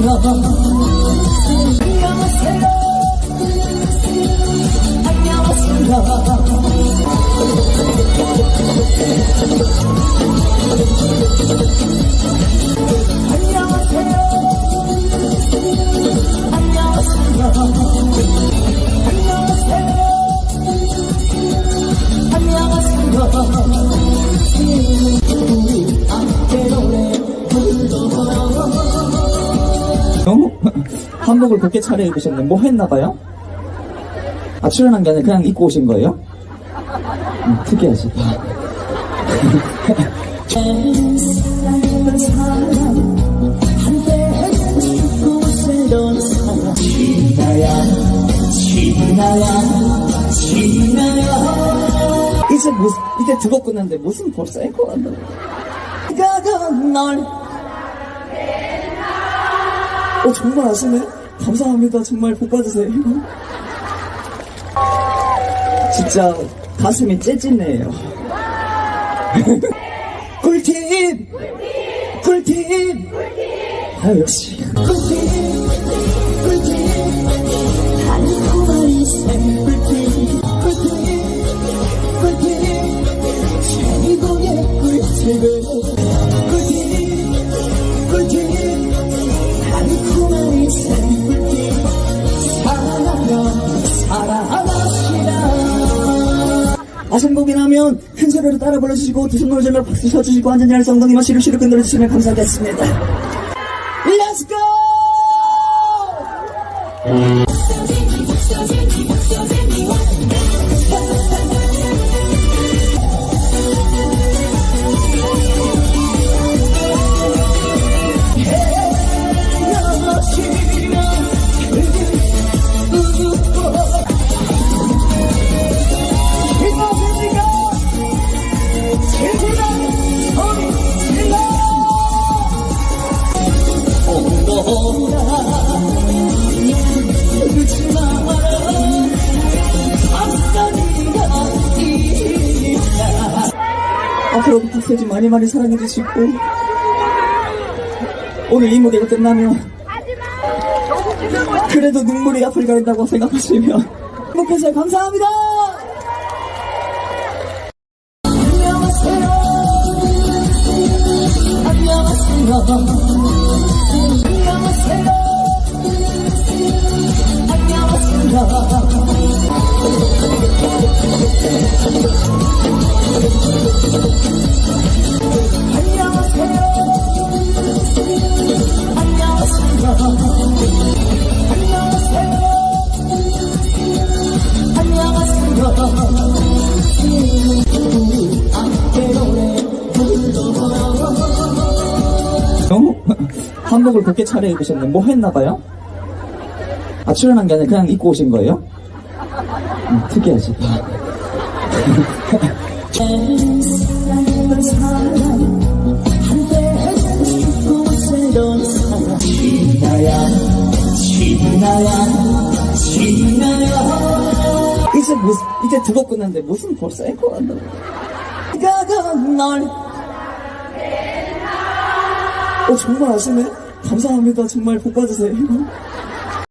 mundo. 한복을 그렇게 차려 입으셨네. 뭐 했나 봐요? 아, 출연한 게 아니라 그냥 입고 오신 거예요? 음, 특이하시다. 지나야 지나야 지나야 이제 이제 두 곡 끝났는데 무슨 벌써 앵커가 한다고. 가던 널 어, 정말 아시네? 감사합니다. 정말 복 받으세요. 진짜 가슴이 째지네요. 꿀팁! 꿀팁! 아, 역시. 꿀팁 꿀팁 꿀팁 꿀팁 꿀팁 꿀팁 아성곡이 나면 큰 소리로 따라 불러주시고 두 손으로 들며 박수 쳐주시고 할 엉덩이만 시루시루 흔들어주시면 감사하겠습니다. Let's go! 앞으로도 박세지 많이 많이 사랑해 주시고 오늘 이 무대가 끝나면 그래도 눈물이 앞을 가린다고 생각하시면 행복해서 감사합니다. 안녕하세요. 안녕하세요. 한복을 그렇게 차려 입으셨네. 뭐 했나 봐요? 아, 출연한 게 아니라 그냥 입고 오신 거예요? 음, 사람 지나야 지나야 지나야 이제 이제 두 곡 끝났는데 무슨 벌써 앵커가 한다고. 가던 널 어, 정말 아시네? 감사합니다. 정말 복 받으세요.